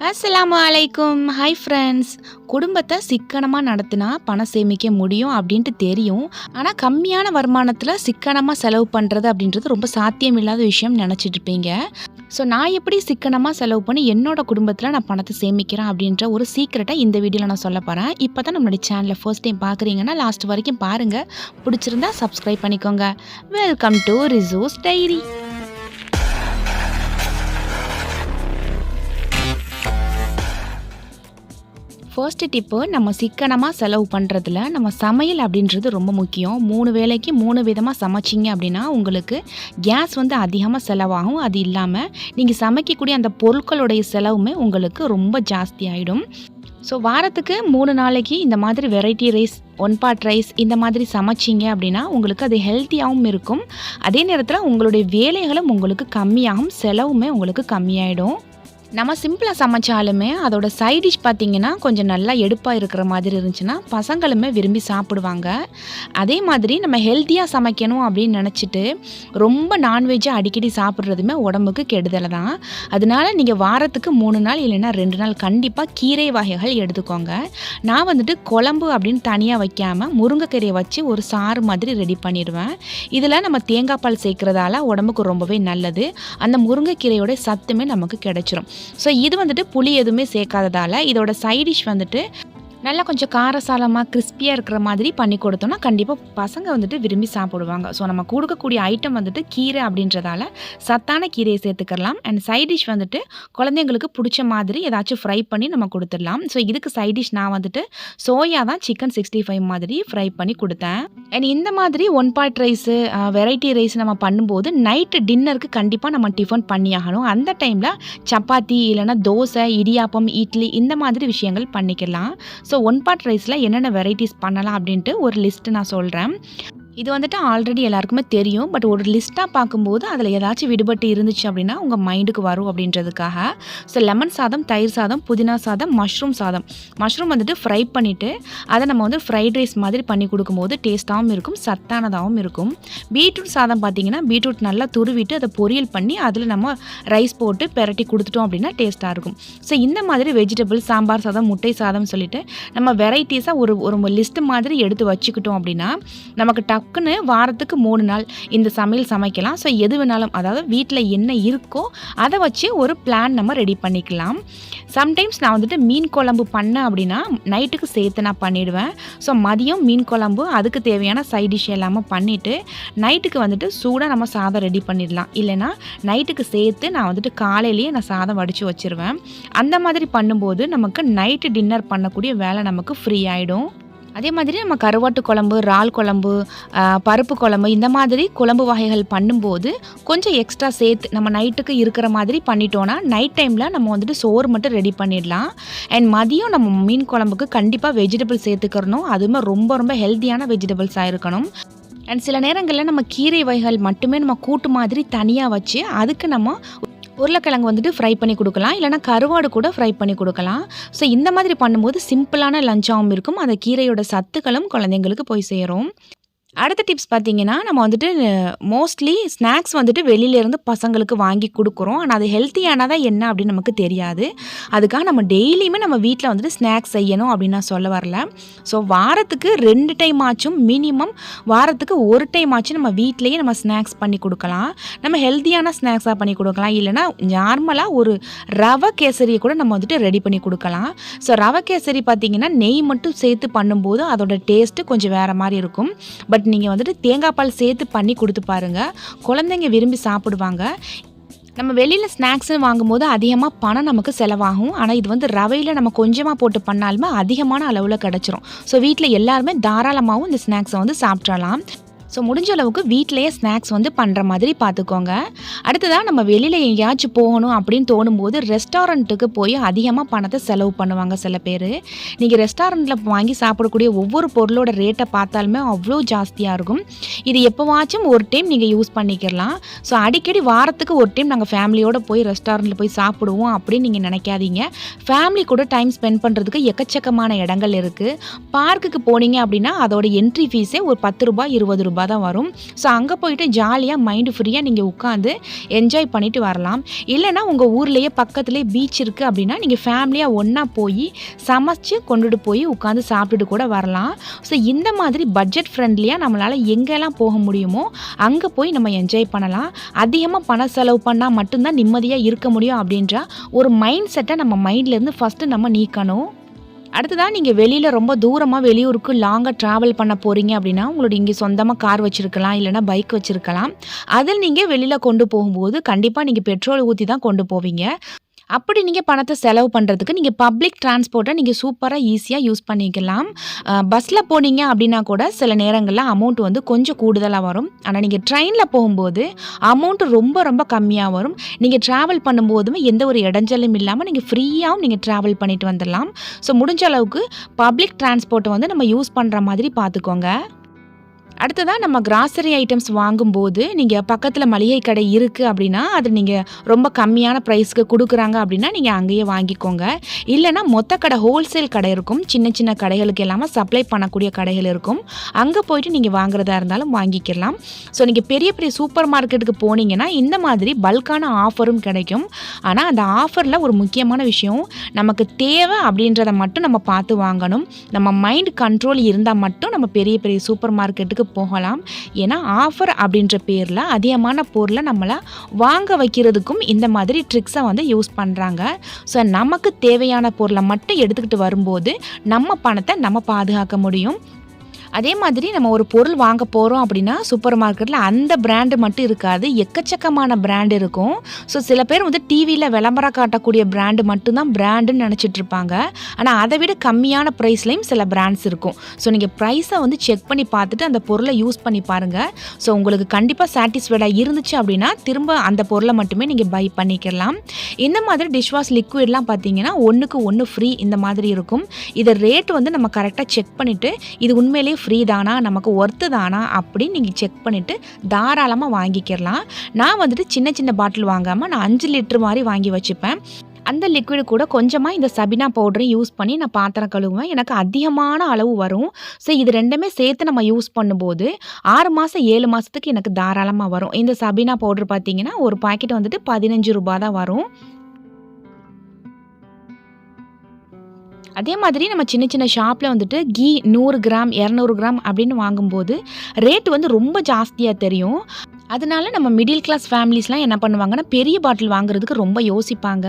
அஸ்லாம் அலைக்கும் hi friends குடும்பத்தை சிக்கனமாக நடத்தினா பணம் சேமிக்க முடியும் அப்படின்ட்டு தெரியும். ஆனால் கம்மியான வருமானத்தில் சிக்கனமாக செலவு பண்ணுறது அப்படின்றது ரொம்ப சாத்தியம் இல்லாத விஷயம் நினச்சிட்டு இருப்பீங்க. ஸோ நான் எப்படி சிக்கனமாக செலவு பண்ணி என்னோட குடும்பத்தில் நான் பணத்தை சேமிக்கிறேன் அப்படின்ற ஒரு சீக்கிரட்டை இந்த வீடியோவில் நான் சொல்ல போகிறேன் இப்போ தான் நம்மளுடைய சேனலை ஃபர்ஸ்ட் டைம் பார்க்குறீங்கன்னா லாஸ்ட் வரைக்கும் பாருங்கள் பிடிச்சிருந்தா சப்ஸ்கிரைப் பண்ணிக்கோங்க. Welcome to resource diary first tip நம்ம சிக்கனமாக செலவு பண்ணுறதுல நம்ம சமையல் அப்படின்றது ரொம்ப முக்கியம். மூணு வேலைக்கு மூணு விதமாக சமைச்சிங்க அப்படின்னா உங்களுக்கு கேஸ் வந்து அதிகமாக செலவாகும். அது இல்லாமல் நீங்கள் சமைக்கக்கூடிய அந்த பொருட்களுடைய செலவுமே உங்களுக்கு ரொம்ப ஜாஸ்தி ஆகிடும் ஸோ வாரத்துக்கு மூணு நாளைக்கு இந்த மாதிரி variety rice one pot rice இந்த மாதிரி சமைச்சிங்க அப்படின்னா உங்களுக்கு அது ஹெல்த்தியாகவும் இருக்கும். அதே நேரத்தில் உங்களுடைய வேலைகளும் உங்களுக்கு கம்மியாகும் செலவுமே உங்களுக்கு கம்மியாயிடும். நம்ம சிம்பிளாக சமைச்சாலுமே அதோட சைட் டிஷ் பார்த்தீங்கன்னா கொஞ்சம் நல்லா எடுப்பாக இருக்கிற மாதிரி இருந்துச்சுன்னா பசங்களுமே விரும்பி சாப்பிடுவாங்க. அதே மாதிரி நம்ம ஹெல்த்தியாக சமைக்கணும் அப்படின்னு நினச்சிட்டு ரொம்ப நான்வெஜ்ஜை அடிக்கடி சாப்பிட்றதுமே உடம்புக்கு கெடுதலை தான். அதனால நீங்கள் வாரத்துக்கு மூணு நாள் இல்லைன்னா ரெண்டு நாள் கண்டிப்பாக கீரை வகைகள் எடுத்துக்கோங்க. நான் வந்துட்டு குழம்பு அப்படின்னு தனியாக வைக்காமல் முருங்கைக்கீரையை வச்சு ஒரு சாறு மாதிரி ரெடி பண்ணிடுவேன். இதில் நம்ம தேங்காய் பால் சேர்க்குறதால உடம்புக்கு ரொம்பவே நல்லது. அந்த முருங்கைக்கீரையோட சத்துமே நமக்கு கிடைச்சிரும். ஸோ இது வந்துட்டு புளி எதுவுமே சேர்க்காததால் இதோட சைடிஷ் வந்துட்டு நல்லா கொஞ்சம் காரசாலமாக கிறிஸ்பியாக இருக்கிற மாதிரி பண்ணி கொடுத்தோம்னா கண்டிப்பாக பசங்க வந்துட்டு விரும்பி சாப்பிடுவாங்க. ஸோ நம்ம கொடுக்கக்கூடிய ஐட்டம் வந்துட்டு கீரை அப்படின்றதால சத்தான கீரையை சேர்த்துக்கலாம். அண்ட் சைட் டிஷ் வந்துட்டு குழந்தைங்களுக்கு பிடிச்ச மாதிரி ஏதாச்சும் ஃப்ரை பண்ணி நம்ம கொடுத்துடலாம். ஸோ இதுக்கு சைட் டிஷ் நான் வந்துட்டு சோயா தான் சிக்கன் சிக்ஸ்டி ஃபைவ் மாதிரி ஃப்ரை பண்ணி கொடுத்தேன். அண்ட் இந்த மாதிரி one pot rice variety rice நம்ம பண்ணும்போது நைட்டு டின்னருக்கு கண்டிப்பாக நம்ம டிஃபன் பண்ணி ஆகணும். அந்த டைமில் சப்பாத்தி இல்லைன்னா தோசை இடியாப்பம் இட்லி இந்த மாதிரி விஷயங்கள் பண்ணிக்கலாம். ஸோ ஒன் பாட் ரைஸில் என்னென்ன வெரைட்டிஸ் பண்ணலாம் அப்படின்ட்டு ஒரு லிஸ்ட்டு நான் சொல்கிறேன் இது வந்துட்டு ஆல்ரெடி எல்லாருக்குமே தெரியும் பட் ஒரு லிஸ்ட்டாக பார்க்கும்போது அதில் ஏதாச்சும் விடுபட்டு இருந்துச்சு அப்படின்னா உங்கள் மைண்டுக்கு வரும் அப்படின்றதுக்காக. ஸோ லெமன் சாதம் தயிர் சாதம் புதினா சாதம் மஷ்ரூம் சாதம். மஷ்ரூம் வந்துட்டு ஃப்ரை பண்ணிவிட்டு அதை நம்ம வந்து ஃப்ரைட் ரைஸ் மாதிரி பண்ணி கொடுக்கும்போது டேஸ்ட்டாகவும் இருக்கும் சத்தானதாகவும் இருக்கும். பீட்ரூட் சாதம் பார்த்தீங்கன்னா பீட்ரூட் நல்லா துருவிட்டு அதை பொரியல் பண்ணி அதில் நம்ம ரைஸ் போட்டு பெரட்டி கொடுத்துட்டோம் அப்படின்னா டேஸ்ட்டாக இருக்கும். ஸோ இந்த மாதிரி வெஜிடபிள் சாம்பார் சாதம் முட்டை சாதம் சொல்லிட்டு நம்ம வெரைட்டிஸாக ஒரு ஒரு லிஸ்ட்டு மாதிரி எடுத்து வச்சுக்கிட்டோம் அப்படின்னா நமக்கு டக் டக்குன்னு வாரத்துக்கு மூணு நாள் இந்த சமையல் சமைக்கலாம். ஸோ எது வேணாலும் அதாவது வீட்டில் என்ன இருக்கோ அதை வச்சு ஒரு பிளான் நம்ம ரெடி பண்ணிக்கலாம். சம்டைம்ஸ் நான் வந்துட்டு மீன் குழம்பு பண்ணேன் அப்படின்னா நைட்டுக்கு சேர்த்து நான் பண்ணிவிடுவேன் ஸோ மதியம் மீன் குழம்பு அதுக்கு தேவையான சைட் டிஷ் எல்லாமே பண்ணிவிட்டு நைட்டுக்கு வந்துட்டு சூடாக நம்ம சாதம் ரெடி பண்ணிடலாம். இல்லைன்னா நைட்டுக்கு சேர்த்து நான் வந்துட்டு காலையிலேயே நான் சாதம் வடித்து வச்சுருவேன். அந்த மாதிரி பண்ணும்போது நமக்கு நைட்டு டின்னர் பண்ணக்கூடிய வேலை நமக்கு ஃப்ரீ ஆகிடும் அதே மாதிரி நம்ம கருவாட்டு குழம்பு இறால் குழம்பு பருப்பு குழம்பு இந்த மாதிரி குழம்பு வகைகள் பண்ணும்போது கொஞ்சம் எக்ஸ்ட்ரா சேர்த்து நம்ம நைட்டுக்கு இருக்கிற மாதிரி பண்ணிட்டோன்னா நைட் டைமில் நம்ம வந்துட்டு சோறு மட்டும் ரெடி பண்ணிடலாம். அண்ட் மதியம் நம்ம மீன் குழம்புக்கு கண்டிப்பாக வெஜிடபிள் சேர்த்துக்கிறணும் அதுவுமே ரொம்ப ரொம்ப ஹெல்த்தியான வெஜிடபிள்ஸாக இருக்கணும். அண்ட் சில நேரங்களில் நம்ம கீரை வகைகள் மட்டுமே நம்ம கூட்டு மாதிரி தனியாக வச்சு அதுக்கு நம்ம உருளைக்கிழங்கு வந்துட்டு ஃப்ரை பண்ணி கொடுக்கலாம். இல்லைனா கருவாடு கூட ஃப்ரை பண்ணி கொடுக்கலாம். ஸோ இந்த மாதிரி பண்ணும்போது சிம்பிளான லஞ்சாகவும் இருக்கும். அந்த கீரையோட சத்துக்களும் குழந்தைங்களுக்கு போய் சேரும். அடுத்த டிப்ஸ் பார்த்தீங்கன்னா நம்ம வந்துட்டு மோஸ்ட்லி ஸ்நாக்ஸ் வந்துட்டு வெளியிலேருந்து பசங்களுக்கு வாங்கி கொடுக்குறோம். ஆனால் அது ஹெல்த்தியானதாக என்ன அப்படின்னு நமக்கு தெரியாது. அதுக்காக நம்ம டெய்லியுமே நம்ம வீட்டில் வந்துட்டு ஸ்நாக்ஸ் செய்யணும் அப்படின்னு நான் சொல்ல வரல. ஸோ வாரத்துக்கு ரெண்டு டைம் ஆச்சும் மினிமம் வாரத்துக்கு ஒரு டைம் ஆச்சும் நம்ம வீட்டிலேயே நம்ம ஸ்நாக்ஸ் பண்ணி கொடுக்கலாம். நம்ம ஹெல்த்தியான ஸ்நாக்ஸாக பண்ணி கொடுக்கலாம். இல்லைனா நார்மலாக ஒரு ரவை கேசரியை கூட நம்ம வந்துட்டு ரெடி பண்ணி கொடுக்கலாம். ஸோ ரவை கேசரி பார்த்தீங்கன்னா நெய் மட்டும் சேர்த்து பண்ணும்போது அதோட டேஸ்ட்டு கொஞ்சம் வேறு மாதிரி இருக்கும். பட் நீங்கள் வந்துட்டு தேங்காய் பால் சேர்த்து பண்ணி கொடுத்து பாருங்கள் குழந்தைங்க விரும்பி சாப்பிடுவாங்க. நம்ம வெளியில் ஸ்நாக்ஸ்னு வாங்கும்போது அதிகமாக பணம் நமக்கு செலவாகும். ஆனால் இது வந்து ரவையில் நம்ம கொஞ்சமாக போட்டு பண்ணாலுமே அதிகமான அளவில் கிடச்சிரும். ஸோ வீட்டில் எல்லாருமே தாராளமாகவும் இந்த ஸ்நாக்ஸை வந்து சாப்பிட்றலாம் ஸோ முடிஞ்ச அளவுக்கு வீட்டிலேயே ஸ்நாக்ஸ் வந்து பண்ணுற மாதிரி பார்த்துக்கோங்க அடுத்ததாக நம்ம வெளியில் எங்கேயாச்சும் போகணும் அப்படின்னு தோணும்போது ரெஸ்டாரண்ட்டுக்கு போய் அதிகமாக பணத்தை செலவு பண்ணுவாங்க சில பேர். நீங்கள் ரெஸ்டாரண்ட்டில் வாங்கி சாப்பிடக்கூடிய ஒவ்வொரு பொருளோட ரேட்டை பார்த்தாலுமே அவ்வளோ ஜாஸ்தியாக இருக்கும். இது எப்போவாச்சும் ஒரு டைம் நீங்கள் யூஸ் பண்ணிக்கிறலாம் ஸோ அடிக்கடி வாரத்துக்கு ஒரு டைம் நாங்கள் ஃபேமிலியோடு போய் ரெஸ்டாரண்ட்டில் போய் சாப்பிடுவோம் அப்படின்னு நீங்கள் நினைக்காதீங்க. ஃபேமிலி கூட டைம் ஸ்பெண்ட் பண்ணுறதுக்கு எக்கச்சக்கமான இடங்கள் இருக்குது பார்க்குக்கு போனீங்க அப்படின்னா அதோட என்ட்ரி ஃபீஸே ஒரு பத்து ரூபாய் இருபது ரூபாய் தான் வரும். ஸோ அங்கே போயிட்டு ஜாலியாக மைண்டு ஃப்ரீயாக நீங்கள் உட்காந்து என்ஜாய் பண்ணிட்டு வரலாம். இல்லைனா உங்கள் ஊர்லேயே பக்கத்துலேயே பீச் இருக்குது அப்படின்னா நீங்கள் ஃபேமிலியாக ஒன்றா போய் சமைச்சு கொண்டுட்டு போய் உட்காந்து சாப்பிட்டுட்டு கூட வரலாம். ஸோ இந்த மாதிரி பட்ஜெட் ஃப்ரெண்ட்லியாக நம்மளால் எங்கெல்லாம் போக முடியுமோ அங்கே போய் நம்ம என்ஜாய் பண்ணலாம். அதிகமாக பண செலவு பண்ணால் மட்டும்தான் நிம்மதியாக இருக்க முடியும் அப்படின்ற ஒரு மைண்ட் செட்டை நம்ம மைண்ட்லேருந்து ஃபஸ்ட்டு நம்ம நீக்கணும். அடுத்ததாக நீங்கள் வெளியில் ரொம்ப தூரமாக வெளியூருக்கு லாங்காக ட்ராவல் பண்ண போகிறீங்க அப்படின்னா உங்களோட இங்கே சொந்தமாக கார் வச்சுருக்கலாம் இல்லைனா பைக் வச்சுருக்கலாம். அதில் நீங்கள் வெளியில் கொண்டு போகும்போது கண்டிப்பாக நீங்கள் பெட்ரோல் ஊற்றி தான் கொண்டு போவீங்க. அப்படி நீங்கள் பணத்தை செலவு பண்ணுறதுக்கு நீங்கள் பப்ளிக் டிரான்ஸ்போர்ட்டை நீங்கள் சூப்பராக ஈஸியாக யூஸ் பண்ணிக்கலாம். பஸ்ஸில் போனீங்க அப்படின்னா கூட சில நேரங்களில் அமௌண்ட் வந்து கொஞ்சம் கூடுதலாக வரும். ஆனால் நீங்கள் ட்ரெயினில் போகும்போது அமௌண்ட்டு ரொம்ப ரொம்ப கம்மியாக வரும். நீங்கள் ட்ராவல் பண்ணும்போதுமே எந்த ஒரு இடைஞ்சலும் இல்லாமல் நீங்கள் ஃப்ரீயாகவும் நீங்கள் ட்ராவல் பண்ணிட்டு வந்துடலாம். ஸோ முடிஞ்ச அளவுக்கு பப்ளிக் டிரான்ஸ்போர்ட்டை வந்து நம்ம யூஸ் பண்ணுற மாதிரி பார்த்துக்கோங்க. அடுத்ததாக நம்ம கிராசரி ஐட்டம்ஸ் வாங்கும்போது நீங்கள் பக்கத்தில் மளிகை கடை இருக்குது அப்படின்னா அது நீங்கள் ரொம்ப கம்மியான ப்ரைஸ்க்கு கொடுக்குறாங்க அப்படின்னா நீங்கள் அங்கேயே வாங்கிக்கோங்க. இல்லைனா மொத்த கடை ஹோல்சேல் கடை இருக்கும். சின்ன சின்ன கடைகளுக்கு எல்லாமே சப்ளை பண்ணக்கூடிய கடைகள் இருக்கும். அங்கே போயிட்டு நீங்கள் வாங்குறதா இருந்தாலும் வாங்கிக்கலாம். ஸோ நீங்கள் பெரிய பெரிய சூப்பர் மார்க்கெட்டுக்கு போனீங்கன்னா இந்த மாதிரி பல்கான ஆஃபரும் கிடைக்கும். ஆனால் அந்த ஆஃபரில் ஒரு முக்கியமான விஷயம் நமக்கு தேவை அப்படின்றத மட்டும் நம்ம பார்த்து வாங்கணும். நம்ம மைண்ட் கண்ட்ரோல் இருந்தால் மட்டும் நம்ம பெரிய பெரிய சூப்பர் மார்க்கெட்டுக்கு போகலாம். ஏன்னா ஆஃபர் அப்படின்ற பேரில் அதிகமான பொருளை நம்மளை வாங்க வைக்கிறதுக்கும் இந்த மாதிரி ட்ரிக்ஸை வந்து யூஸ் பண்ணுறாங்க ஸோ நமக்கு தேவையான பொருளை மட்டும் எடுத்துக்கிட்டு வரும்போது நம்ம பணத்தை நம்ம பாதுகாக்க முடியும். அதே மாதிரி நம்ம ஒரு பொருள் வாங்க போகிறோம் அப்படின்னா சூப்பர் மார்க்கெட்டில் அந்த பிராண்டு மட்டும் இருக்காது. எக்கச்சக்கமான பிராண்ட் இருக்கும். ஸோ சில பேர் வந்து டிவியில் விளம்பரம் காட்டக்கூடிய பிராண்டு மட்டும்தான் பிராண்டுன்னு நினச்சிட்டு இருப்பாங்க. ஆனால் அதை விட கம்மியான ப்ரைஸ்லேயும் சில பிராண்ட்ஸ் இருக்கும். ஸோ நீங்கள் ப்ரைஸை வந்து செக் பண்ணி பார்த்துட்டு அந்த பொருளை யூஸ் பண்ணி பாருங்கள் ஸோ உங்களுக்கு கண்டிப்பாக சாட்டிஸ்ஃபைடாக இருந்துச்சு அப்படின்னா திரும்ப அந்த பொருளை மட்டுமே நீங்கள் பை பண்ணிக்கலாம். இந்த மாதிரி டிஷ்வாஷ் லிக்விட்லாம் பார்த்தீங்கன்னா ஒன்றுக்கு ஒன்று ஃப்ரீ இந்த மாதிரி இருக்கும். இதை ரேட் வந்து நம்ம கரெக்டாக செக் பண்ணிவிட்டு இது உண்மையிலேயே ஃப்ரீ தானா? நமக்கு ஒர்த்து தானா? அப்படின்னு நீங்கள் செக் பண்ணிவிட்டு தாராளமாக வாங்கிக்கிறலாம் நான் வந்துட்டு சின்ன சின்ன பாட்டில் வாங்காமல் நான் அஞ்சு லிட்ரு மாதிரி வாங்கி வச்சுப்பேன். அந்த லிக்விடு கூட கொஞ்சமாக இந்த சபினா பவுடரையும் யூஸ் பண்ணி நான் பாத்திரம் கழுவுவேன். எனக்கு அதிகமான அளவு வரும். ஸோ இது ரெண்டுமே சேர்த்து நம்ம யூஸ் பண்ணும்போது ஆறு மாதம் ஏழு மாதத்துக்கு எனக்கு தாராளமாக வரும். இந்த சபினா பவுடர் பார்த்தீங்கன்னா ஒரு பாக்கெட் வந்துட்டு பதினஞ்சு ரூபா தான் வரும். அதே மாதிரி நம்ம சின்ன சின்ன ஷாப்பில் வந்துட்டு கீ நூறு கிராம் இரநூறு கிராம் அப்படின்னு வாங்கும்போது ரேட் வந்து ரொம்ப ஜாஸ்தியாக தெரியும். அதனால நம்ம மிடில் கிளாஸ் ஃபேமிலிஸ்லாம் என்ன பண்ணுவாங்கன்னா பெரிய பாட்டில் வாங்குறதுக்கு ரொம்ப யோசிப்பாங்க.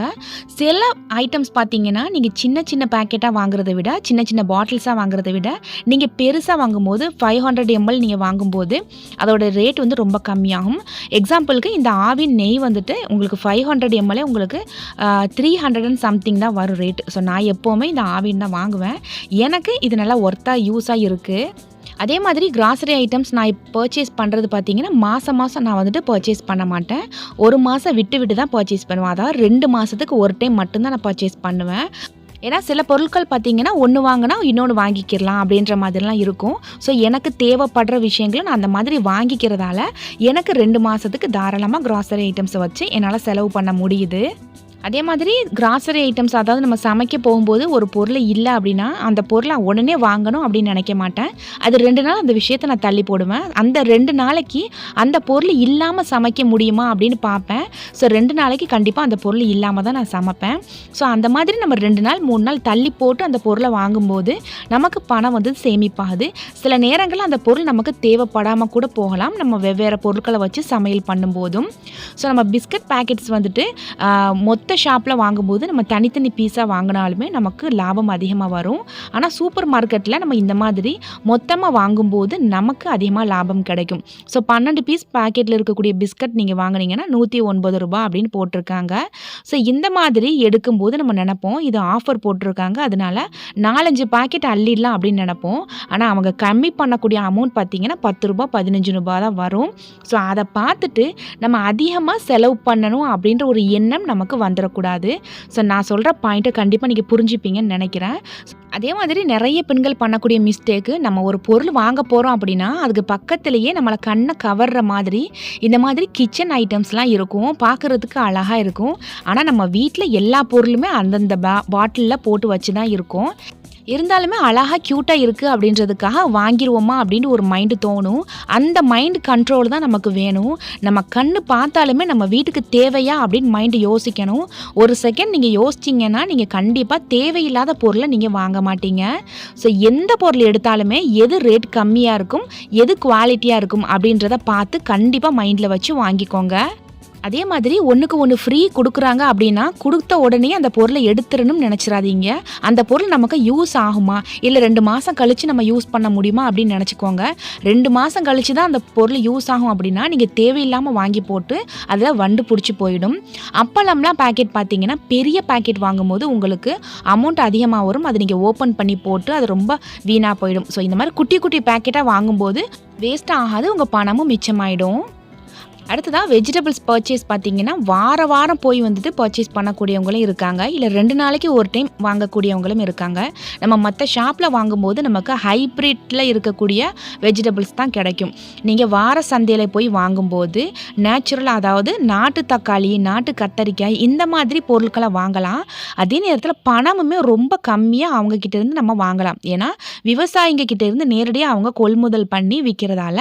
சில ஐட்டம்ஸ் பார்த்தீங்கன்னா நீங்கள் சின்ன சின்ன பேக்கெட்டாக வாங்குறதை விட சின்ன சின்ன பாட்டில்ஸாக வாங்குறதை விட நீங்கள் பெருசாக வாங்கும்போது ஃபைவ் ஹண்ட்ரட் எம்எல் நீங்கள் வாங்கும்போது அதோட ரேட் வந்து ரொம்ப கம்மியாகும். எக்ஸாம்பிளுக்கு இந்த ஆவின் நெய் வந்துட்டு உங்களுக்கு ஃபைவ் ஹண்ட்ரட் எம்எல்ஏ உங்களுக்கு த்ரீ ஹண்ட்ரட் அண்ட் சம்திங் தான் வரும் ரேட் ஸோ நான் எப்போவுமே இந்த ஆவின் தான் வாங்குவேன். எனக்கு இது நல்லா ஒர்த்தாக யூஸாக இருக்குது அதே மாதிரி கிராசரி ஐட்டம்ஸ் நான் பர்ச்சேஸ் பண்ணுறது பார்த்தீங்கன்னா மாதம் மாதம் நான் வந்துட்டு பர்ச்சேஸ் பண்ண மாட்டேன். ஒரு மாதம் விட்டு விட்டு தான் பர்ச்சேஸ் பண்ணுவேன். அதாவது ரெண்டு மாதத்துக்கு ஒரு டைம் மட்டும்தான் நான் பர்ச்சேஸ் பண்ணுவேன். ஏன்னா சில பொருட்கள் பார்த்தீங்கன்னா ஒன்று வாங்கினா இன்னொன்று வாங்கிக்கிடலாம் அப்படின்ற மாதிரிலாம் இருக்கும். ஸோ எனக்கு தேவைப்படுற விஷயங்களை நான் அந்த மாதிரி வாங்கிக்கிறதால எனக்கு ரெண்டு மாதத்துக்கு தாராளமாக கிராசரி ஐட்டம்ஸை வச்சு என்னால் செலவு பண்ண முடியுது. அதே மாதிரி கிராசரி ஐட்டம்ஸ் அதாவது நம்ம சமைக்க போகும்போது ஒரு பொருள் இல்லை அப்படின்னா அந்த பொருளை உடனே வாங்கணும் அப்படின்னு நினைக்க மாட்டேன். அது ரெண்டு நாள் அந்த விஷயத்தை நான் தள்ளி போடுவேன். அந்த ரெண்டு நாளைக்கு அந்த பொருள் இல்லாமல் சமைக்க முடியுமா அப்படின்னு பார்ப்பேன். ஸோ ரெண்டு நாளைக்கு கண்டிப்பாக அந்த பொருள் இல்லாமல் தான் நான் சமைப்பேன். ஸோ அந்த மாதிரி நம்ம ரெண்டு நாள் மூணு நாள் தள்ளி போட்டு அந்த பொருளை வாங்கும்போது நமக்கு பணம் வந்து சேமிப்பாகுது சில நேரங்களில் அந்த பொருள் நமக்கு தேவைப்படாமல் கூட போகலாம். நம்ம வெவ்வேறு பொருட்களை வச்சு சமையல் பண்ணும்போதும். ஸோ நம்ம பிஸ்கட் பேக்கெட்ஸ் வந்துட்டு மொத்த மொத்த ஷாப்பில் வாங்கும்போது நம்ம தனித்தனி பீஸாக வாங்கினாலுமே நமக்கு லாபம் அதிகமாக வரும். ஆனால் சூப்பர் மார்க்கெட்டில் நம்ம இந்த மாதிரி மொத்தமாக வாங்கும்போது நமக்கு அதிகமாக லாபம் கிடைக்கும். ஸோ பன்னெண்டு பீஸ் பாக்கெட்டில் இருக்கக்கூடிய பிஸ்கட் நீங்கள் வாங்குனீங்கன்னா நூற்றி ஒன்பது ரூபாய் அப்படின்னு போட்டிருக்காங்க. ஸோ இந்த மாதிரி எடுக்கும்போது நம்ம நினைப்போம் இது ஆஃபர் போட்டிருக்காங்க. அதனால நாலஞ்சு பாக்கெட் அள்ளிடலாம் அப்படின்னு நினைப்போம். ஆனால் அவங்க கம்மி பண்ணக்கூடிய அமௌண்ட் பார்த்தீங்கன்னா பத்து ரூபாய் பதினஞ்சு ரூபாய் தான் வரும். ஸோ அதை பார்த்துட்டு நம்ம அதிகமாக செலவு பண்ணணும் அப்படின்ற ஒரு எண்ணம் நமக்கு வந்து வந்துடக்கூடாது. ஸோ நான் சொல்கிற பாயிண்ட்டை கண்டிப்பாக நீங்கள் புரிஞ்சுப்பீங்கன்னு நினைக்கிறேன். அதே மாதிரி நிறைய பெண்கள் பண்ணக்கூடிய மிஸ்டேக்கு நம்ம ஒரு பொருள் வாங்க போகிறோம் அப்படின்னா அதுக்கு பக்கத்துலேயே நம்மளை கண்ணை கவர்ற மாதிரி இந்த மாதிரி கிச்சன் ஐட்டம்ஸ்லாம் இருக்கும். பார்க்குறதுக்கு அழகாக இருக்கும். ஆனால் நம்ம வீட்டில் எல்லா பொருளுமே அந்தந்த பா பாட்டிலில் போட்டு வச்சு தான் இருக்கும். இருந்தாலுமே அழகாக க்யூட்டாக இருக்குது அப்படின்றதுக்காக வாங்கிடுவோமா அப்படின்னு ஒரு மைண்டு தோணும். அந்த மைண்ட் கண்ட்ரோல் தான் நமக்கு வேணும். நம்ம கண்ணு பார்த்தாலுமே நம்ம வீட்டுக்கு தேவையா அப்படின்னு மைண்டு யோசிக்கணும். ஒரு செகண்ட் நீங்கள் யோசிச்சிங்கன்னா நீங்கள் கண்டிப்பாக தேவையில்லாத பொருளை நீங்கள் வாங்க மாட்டீங்க. ஸோ எந்த பொருள் எடுத்தாலுமே எது ரேட் கம்மியாக இருக்கும் எது குவாலிட்டியாக இருக்கும் அப்படின்றத பார்த்து கண்டிப்பாக மைண்டில் வச்சு வாங்கிக்கோங்க. அதே மாதிரி ஒன்றுக்கு ஒன்று ஃப்ரீ கொடுக்குறாங்க அப்படின்னா கொடுத்த உடனே அந்த பொருளை எடுத்துடணும்னு நினச்சிடாதீங்க. அந்த பொருள் நமக்கு யூஸ் ஆகுமா? இல்லை ரெண்டு மாதம் கழித்து நம்ம யூஸ் பண்ண முடியுமா அப்படின்னு நினச்சிக்கோங்க. ரெண்டு மாதம் கழித்து தான் அந்த பொருள் யூஸ் ஆகும் அப்படின்னா நீங்கள் தேவையில்லாமல் வாங்கி போட்டு அதில் வண்டு பிடிச்சி போயிடும். அப்பளம்லாம் பேக்கெட் பார்த்தீங்கன்னா பெரிய பேக்கெட் வாங்கும்போது உங்களுக்கு அமௌண்ட் அதிகமாக வரும். அதை நீங்கள் ஓப்பன் பண்ணி போட்டு அது ரொம்ப வீணாக போயிடும். ஸோ இந்த மாதிரி குட்டி குட்டி பேக்கெட்டாக வாங்கும்போது வேஸ்ட் ஆகாது உங்கள் பணமும் மிச்சமாயிடும். அடுத்ததாக வெஜிடபிள்ஸ் பர்ச்சேஸ் பார்த்தீங்கன்னா வார வாரம் போய் வந்துட்டு பர்ச்சேஸ் பண்ணக்கூடியவங்களும் இருக்காங்க. இல்லை ரெண்டு நாளைக்கு ஒரு டைம் வாங்கக்கூடியவங்களும் இருக்காங்க. நம்ம மற்ற ஷாப்பில் வாங்கும்போது நமக்கு ஹைப்ரிட்டில் இருக்கக்கூடிய வெஜிடபிள்ஸ் தான் கிடைக்கும். நீங்கள் வார சந்தையில் போய் வாங்கும்போது நேச்சுரல் அதாவது நாட்டு தக்காளி நாட்டு கத்தரிக்காய் இந்த மாதிரி பொருட்களை வாங்கலாம். அதே நேரத்தில் பணமுமே ரொம்ப கம்மியாக அவங்கக்கிட்ட இருந்து நம்ம வாங்கலாம். ஏன்னா விவசாயிங்க கிட்டேருந்து நேரடியாக அவங்க கொள்முதல் பண்ணி விற்கிறதால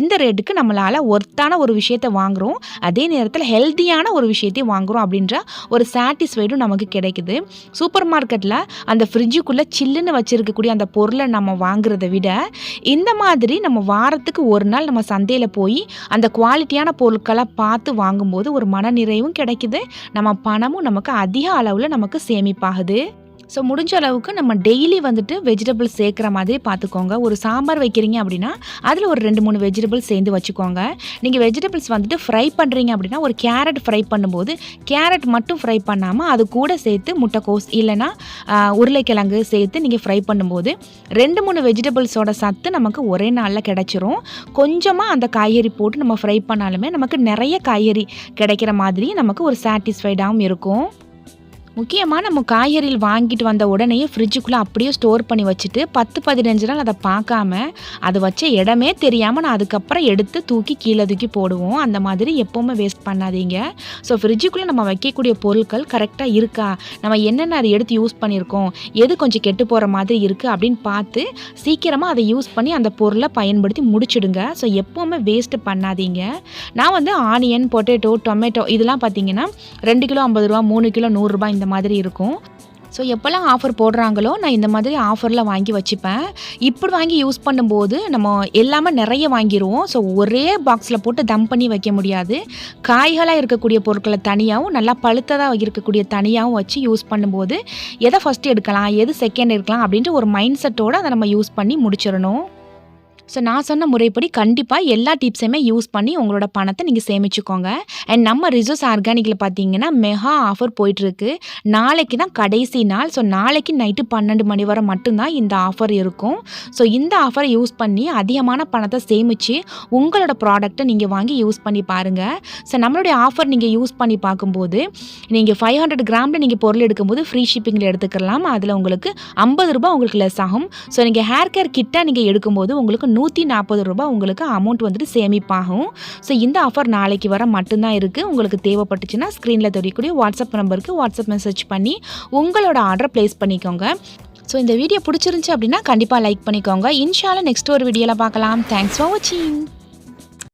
இந்த ரேட்டுக்கு நம்மளால் ஒர்த்தான ஒரு விஷயத்தை வாங்குகிறோம் அதே நேரத்தில் ஹெல்த்தியான ஒரு விஷயத்தையும் வாங்குகிறோம் அப்படின்ற ஒரு சாட்டிஸ்ஃபைடும் நமக்கு கிடைக்குது. சூப்பர் மார்க்கெட்டில் அந்த ஃப்ரிட்ஜுக்குள்ளே சில்லுன்னு வச்சுருக்கக்கூடிய அந்த பொருளை நம்ம வாங்குறத விட இந்த மாதிரி நம்ம வாரத்துக்கு ஒரு நாள் நம்ம சந்தையில் போய் அந்த குவாலிட்டியான பொருட்களை பார்த்து வாங்கும்போது ஒரு மன நிறைவும் கிடைக்குது. நம்ம பணமும் நமக்கு அதிக அளவில் நமக்கு சேமிப்பாகுது. ஸோ முடிஞ்ச அளவுக்கு நம்ம டெய்லி வந்துட்டு வெஜிடபிள்ஸ் சேர்க்குற மாதிரி பார்த்துக்கோங்க. ஒரு சாம்பார் வைக்கிறீங்க அப்படின்னா அதில் ஒரு ரெண்டு மூணு வெஜிடபிள்ஸ் சேர்ந்து வச்சுக்கோங்க. நீங்கள் வெஜிடபிள்ஸ் வந்துட்டு ஃப்ரை பண்ணுறீங்க அப்படின்னா ஒரு கேரட் ஃப்ரை பண்ணும்போது கேரட் மட்டும் ஃப்ரை பண்ணாமல் அது கூட சேர்த்து முட்டைக்கோஸ் இல்லைனா உருளைக்கிழங்கு சேர்த்து நீங்கள் ஃப்ரை பண்ணும்போது ரெண்டு மூணு வெஜிடபிள்ஸோட சத்து நமக்கு ஒரே நாளில் கிடச்சிரும். கொஞ்சமாக அந்த காய்கறி போட்டு நம்ம ஃப்ரை பண்ணாலுமே நமக்கு நிறைய காய்கறி கிடைக்கிற மாதிரி நமக்கு ஒரு சாட்டிஸ்ஃபைடாகவும் இருக்கும். முக்கியமாக நம்ம காய்கறிகள் வாங்கிட்டு வந்த உடனே ஃப்ரிட்ஜுக்குள்ளே அப்படியே ஸ்டோர் பண்ணி வச்சுட்டு பத்து பதினஞ்சு நாள் அதை பார்க்காம அது வச்ச இடமே தெரியாமல் நான் அதுக்கப்புறம் எடுத்து தூக்கி கீழே தூக்கி போடுவோம். அந்த மாதிரி எப்போவுமே வேஸ்ட் பண்ணாதீங்க. ஸோ ஃப்ரிட்ஜுக்குள்ளே நம்ம வைக்கக்கூடிய பொருட்கள் கரெக்டாக இருக்கா? நம்ம என்னென்ன அதை எடுத்து யூஸ் பண்ணியிருக்கோம்? எது கொஞ்சம் கெட்டு போகிற மாதிரி இருக்குது அப்படின்னு பார்த்து சீக்கிரமாக அதை யூஸ் பண்ணி அந்த பொருளை பயன்படுத்தி முடிச்சிடுங்க. ஸோ எப்போவுமே வேஸ்ட்டு பண்ணாதீங்க. நான் வந்து ஆனியன் பொட்டேட்டோ டொமேட்டோ இதெல்லாம் பார்த்தீங்கன்னா ரெண்டு கிலோ ஐம்பது ரூபா மூணு கிலோ நூறுரூபா இந்த மாதிரி இருக்கும். ஸோ எப்போல்லாம் ஆஃபர் போடுறாங்களோ நான் இந்த மாதிரி ஆஃபரில் வாங்கி வச்சுப்பேன். இப்படி வாங்கி யூஸ் பண்ணும்போது நம்ம எல்லாமே நிறைய வாங்கிடுவோம் ஸோ ஒரே பாக்ஸில் போட்டு தம் பண்ணி வைக்க முடியாது. காய்களாக இருக்கக்கூடிய பொருட்களை தனியாகவும் நல்லா பழுத்ததாக இருக்கக்கூடிய தனியாகவும் வச்சு யூஸ் பண்ணும்போது எதை ஃபஸ்ட்டு எடுக்கலாம் எது செகண்ட் எடுக்கலாம் அப்படின்ட்டு ஒரு மைண்ட் செட்டோடு அதை நம்ம யூஸ் பண்ணி முடிச்சிடணும். ஸோ நான் சொன்ன முறைப்படி கண்டிப்பாக எல்லா டிப்ஸையுமே யூஸ் பண்ணி உங்களோட பணத்தை நீங்கள் சேமிச்சுக்கோங்க. அண்ட் நம்ம ரிசோர்ஸ் ஆர்கானிக்கில் பார்த்தீங்கன்னா மெகா ஆஃபர் போயிட்டுருக்கு. நாளைக்கு தான் கடைசி நாள். ஸோ நாளைக்கு நைட்டு பன்னெண்டு மணி வரை மட்டும்தான் இந்த ஆஃபர் இருக்கும். ஸோ இந்த ஆஃபரை யூஸ் பண்ணி அதிகமான பணத்தை சேமித்து உங்களோட ப்ராடக்ட்டை நீங்கள் வாங்கி யூஸ் பண்ணி பாருங்கள் ஸோ நம்மளுடைய ஆஃபர் நீங்கள் யூஸ் பண்ணி பார்க்கும்போது நீங்கள் ஃபைவ் ஹண்ட்ரட் கிராமில் நீங்கள் பொருள் எடுக்கும்போது ஃப்ரீ ஷிப்பிங்கில் எடுத்துக்கலாம். அதில் உங்களுக்கு ஐம்பது ரூபாய் உங்களுக்கு லெஸ் ஆகும். ஸோ நீங்கள் ஹேர் கேர் கிட்டாக நீங்கள் எடுக்கும்போது உங்களுக்கு நூற்றி நாற்பது ரூபாய் உங்களுக்கு அமௌண்ட் வந்துட்டு சேமிப்பாகும். ஸோ இந்த ஆஃபர் நாளைக்கு வர மட்டும்தான் இருக்குது உங்களுக்கு தேவைப்பட்டுச்சுன்னா ஸ்க்ரீனில் தெரியக்கூடிய வாட்ஸ்அப் நம்பருக்கு வாட்ஸ்அப் மெசேஜ் பண்ணி உங்களோட ஆர்டரை ப்ளேஸ் பண்ணிக்கோங்க. ஸோ இந்த வீடியோ பிடிச்சிருந்துச்சி அப்படின்னா கண்டிப்பாக லைக் பண்ணிக்கோங்க. இன்ஷால நெக்ஸ்ட் ஒரு வீடியோவில் பார்க்கலாம். தேங்க்ஸ் ஃபார் வாட்சிங்